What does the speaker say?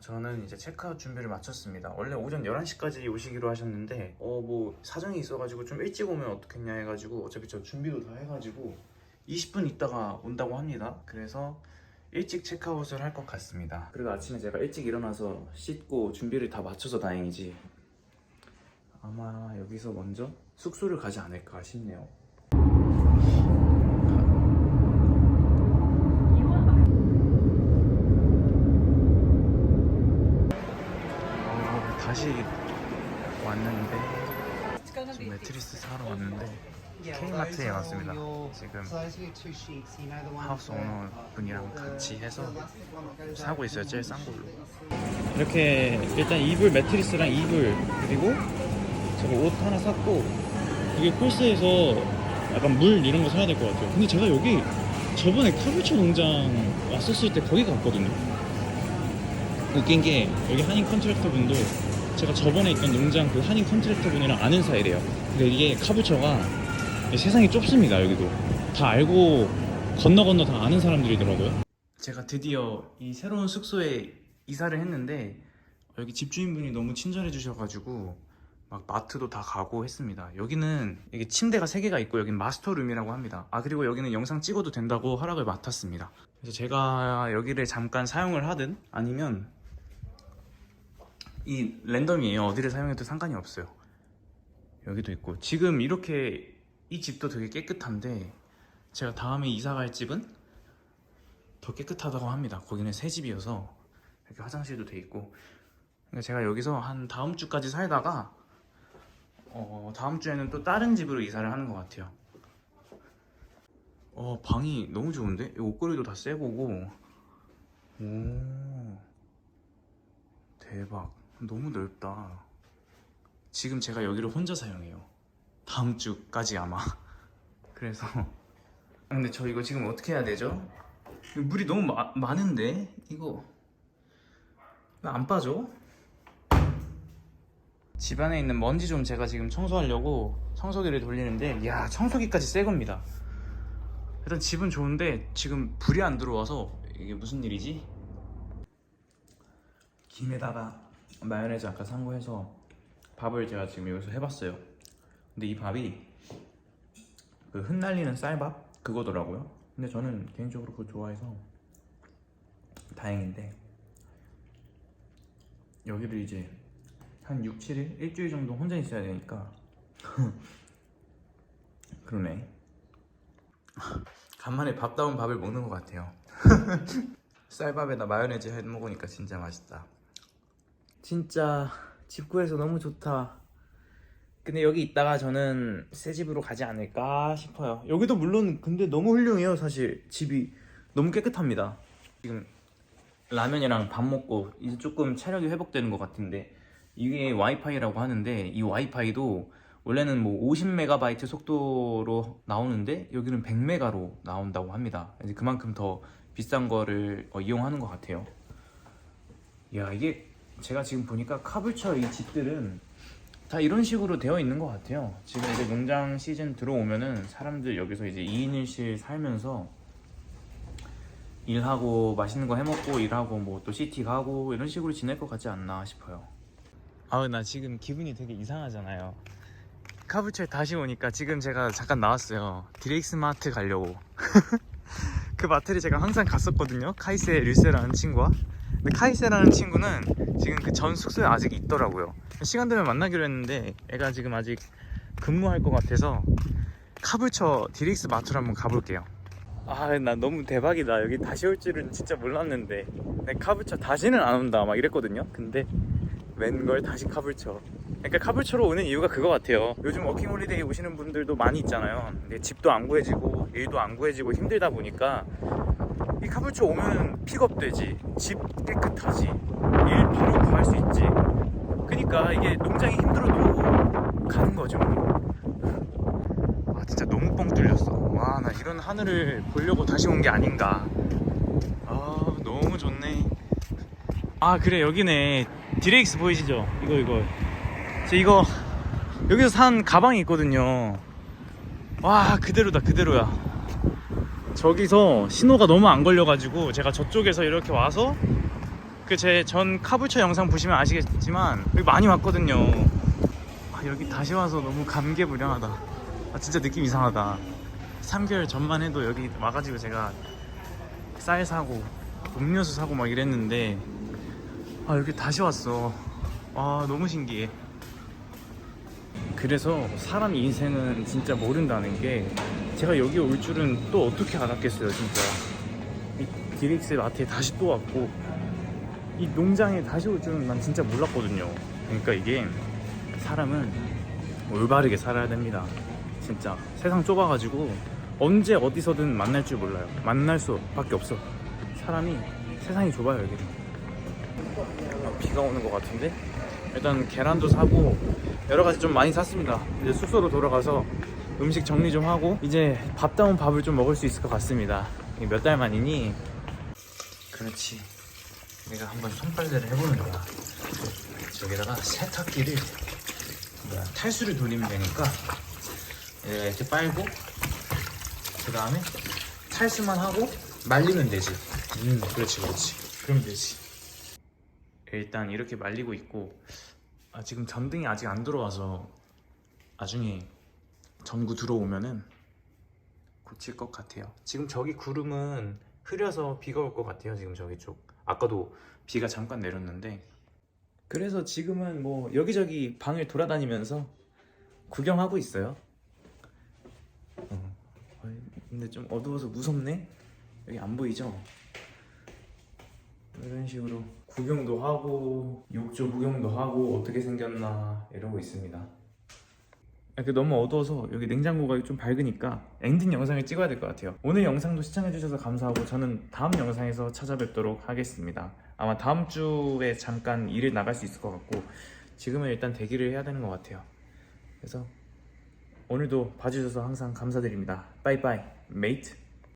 저는 이제 체크아웃 준비를 마쳤습니다. 원래 오전 11시까지 오시기로 하셨는데 어 뭐 사정이 있어가지고 좀 일찍 오면 어떻겠냐 해가지고 어차피 저 준비도 다 해가지고 20분 있다가 온다고 합니다. 그래서 일찍 체크아웃을 할 것 같습니다. 그래도 아침에 제가 일찍 일어나서 씻고 준비를 다 마쳐서 다행이지. 아마 여기서 먼저 숙소를 가지 않을까 싶네요. 어, 다시 왔는데 지금 매트리스 사러 왔는데 K마트에 왔습니다. 지금 하우스 오너 분이랑 같이 해서 사고 있어요. 제일 싼 걸로. 이렇게 일단 이불 매트리스랑 이불 그리고 제가 옷 하나 샀고 이게 콜스에서 약간 물 이런 거 사야 될 것 같아요. 근데 제가 여기 저번에 카불초 농장 왔었을 때 거기 갔거든요. 웃긴 게 여기 한인 컨트랙터 분도 제가 저번에 있던 농장 그 한인 컨트랙터 분이랑 아는 사이래요. 근데 이게 카불초가 세상이 좁습니다 여기도 다 알고 건너 건너 다 아는 사람들이더라고요. 제가 드디어 이 새로운 숙소에 이사를 했는데 여기 집주인분이 너무 친절해 주셔가지고 막 마트도 다 가고 했습니다. 여기는 이게 침대가 3개가 있고 여기는 마스터룸이라고 합니다. 아 그리고 여기는 영상 찍어도 된다고 허락을 맡았습니다. 그래서 제가 여기를 잠깐 사용을 하든 아니면 이 랜덤이에요. 어디를 사용해도 상관이 없어요. 여기도 있고 지금 이렇게 이 집도 되게 깨끗한데 제가 다음에 이사 갈 집은 더 깨끗하다고 합니다. 거기는 새 집이어서 이렇게 화장실도 돼 있고 제가 여기서 한 다음 주까지 살다가 어, 다음 주에는 또 다른 집으로 이사를 하는 것 같아요. 어 방이 너무 좋은데 이 옷걸이도 다새 거고 오 대박 너무 넓다. 지금 제가 여기를 혼자 사용해요. 다음 주까지 아마. 그래서 근데 저 이거 지금 어떻게 해야 되죠? 물이 너무 마- 많은데 이거 왜안 빠져? 집안에 있는 먼지 좀 제가 지금 청소하려고 청소기를 돌리는데 야 청소기까지 새 겁니다. 일단 집은 좋은데 지금 불이 안 들어와서 이게 무슨 일이지? 김에다가 마요네즈 아까 산 거 해서 밥을 제가 지금 여기서 해봤어요. 근데 이 밥이 그 흩날리는 쌀밥 그거더라고요. 근데 저는 개인적으로 그거 좋아해서 다행인데 여기를 이제 한 6, 7일? 일주일 정도 혼자 있어야 되니까 그러네 간만에 밥다운 밥을 먹는 것 같아요 쌀밥에다 마요네즈 해 먹으니까 진짜 맛있다 진짜 집 구해서 너무 좋다 근데 여기 있다가 저는 새 집으로 가지 않을까 싶어요 여기도 물론 근데 너무 훌륭해요 사실 집이 너무 깨끗합니다 지금 라면이랑 밥 먹고 이제 조금 체력이 회복되는 것 같은데 이게 와이파이라고 하는데 이 와이파이도 원래는 뭐 50메가바이트 속도로 나오는데 여기는 100메가로 나온다고 합니다. 이제 그만큼 더 비싼 거를 어, 이용하는 것 같아요. 야 이게 제가 지금 보니까 카불처 이 집들은 다 이런 식으로 되어 있는 것 같아요. 지금 이제 농장 시즌 들어오면은 사람들 여기서 이제 2인 1실 살면서 일하고 맛있는 거 해먹고 일하고 뭐 또 시티 가고 이런 식으로 지낼 것 같지 않나 싶어요. 아우 나 지금 기분이 되게 이상하잖아요. 카불초에 다시 오니까 지금 제가 잠깐 나왔어요. 디렉스 마트 가려고. 그 마트를 제가 항상 갔었거든요. 카이세 류세라는 친구와. 근데 카이세라는 친구는 지금 그 전 숙소에 아직 있더라고요. 시간 되면 만나기로 했는데 애가 지금 아직 근무할 것 같아서 카불처 디렉스 마트로 한번 가볼게요. 아, 나 너무 대박이다. 여기 다시 올 줄은 진짜 몰랐는데. 내 카불처 다시는 안 온다. 막 이랬거든요. 근데 웬걸 다시 카불처. 그러니까 카불처로 오는 이유가 그거 같아요. 요즘 워킹홀리데이 오시는 분들도 많이 있잖아요. 집도 안 구해지고 일도 안 구해지고 힘들다 보니까 이 카불처 오면은 픽업되지. 집 깨끗하지. 일 바로 구할 수 있지. 그러니까 이게 농장이 힘들어도 가는 거죠. 아 진짜 너무 뻥 뚫렸어. 와 나 이런 하늘을 보려고 다시 온 게 아닌가. 아 너무 좋네. 아 그래 여기네 디렉스 보이시죠? 이거 이거. 저 이거 여기서 산 가방이 있거든요. 와 그대로다 그대로야. 저기서 신호가 너무 안 걸려가지고 제가 저쪽에서 이렇게 와서 그 제 전 카불처 영상 보시면 아시겠지만 여기 많이 왔거든요. 아, 여기 다시 와서 너무 감개무량하다. 아, 진짜 느낌 이상하다. 3개월 전만 해도 여기 와가지고 제가 쌀 사고 음료수 사고 막 이랬는데 아 여기 다시 왔어. 아 너무 신기해. 그래서 사람 인생은 진짜 모른다는 게 제가 여기 올 줄은 또 어떻게 알았겠어요 진짜. 이 디렉스 마트에 다시 또 왔고 이 농장에 다시 올 줄은 난 진짜 몰랐거든요. 그러니까 이게 사람은 올바르게 살아야 됩니다. 진짜. 세상 좁아가지고 언제 어디서든 만날 줄 몰라요. 만날 수밖에 없어. 사람이 세상이 좁아요 여기는. 아, 비가 오는 것 같은데? 일단 계란도 사고 여러 가지 좀 많이 샀습니다. 이제 숙소로 돌아가서 음식 정리 좀 하고 이제 밥다운 밥을 좀 먹을 수 있을 것 같습니다. 몇 달 만이니? 그렇지. 내가 한번 손빨래를 해보는 거야. 저기다가 세탁기를 뭐야, 탈수를 돌리면 되니까 이렇게 빨고 그 다음에 탈수만 하고 말리면 되지. 음, 그렇지, 그렇지. 그럼 되지. 일단 이렇게 말리고 있고 아, 지금 전등이 아직 안 들어와서 나중에 전구 들어오면은 고칠 것 같아요. 지금 저기 구름은 흐려서 비가 올 것 같아요. 지금 저기 쪽. 아까도 비가 잠깐 내렸는데 그래서 지금은 뭐 여기저기 방을 돌아다니면서 구경하고 있어요. 어, 근데 좀 어두워서 무섭네. 여기 안 보이죠? 이런 식으로 구경도 하고 욕조 구경도 하고 어떻게 생겼나 이러고 있습니다. 아, 그 너무 어두워서 여기 냉장고가 좀 밝으니까 엔딩 영상을 찍어야 될 것 같아요. 오늘 영상도 시청해주셔서 감사하고 저는 다음 영상에서 찾아뵙도록 하겠습니다. 아마 다음 주에 잠깐 일을 나갈 수 있을 것 같고 지금은 일단 대기를 해야 되는 것 같아요. 그래서 오늘도 봐주셔서 항상 감사드립니다. 빠이빠이, 메이트.